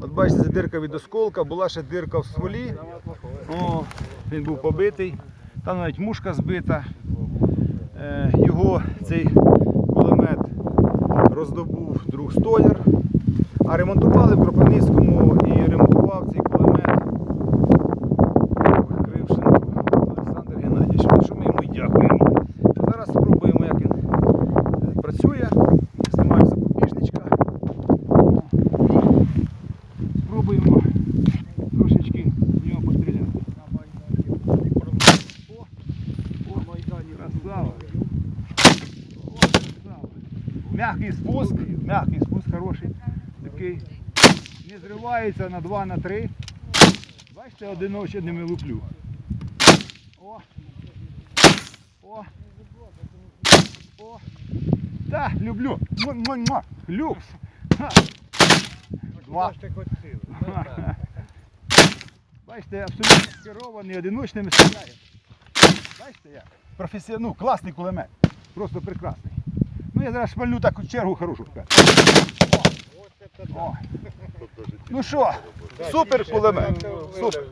От бачите, це дирка від осколка, була ще дирка в стволі. О, він був побитий. Там навіть мушка збита. Е, Його цей кулемет роздобув друг столяр. А ремонтували в Кропивницькому красава. Мягкий спуск, мягкий спуск хороший. Такий. Не зривається на 2 на 3. Бачите, одиночними луплю. О. О. О. Так, люблю. Муа-муа-муа. Люкс. Два. Бачите, абсолютно керований, одиночними стріляє. Бачите як? Професіон... Ну, класний кулемет. Просто прекрасний. Ну я зараз шмальну таку чергу хорошу. О. О. Ну що, супер кулемет. Супер.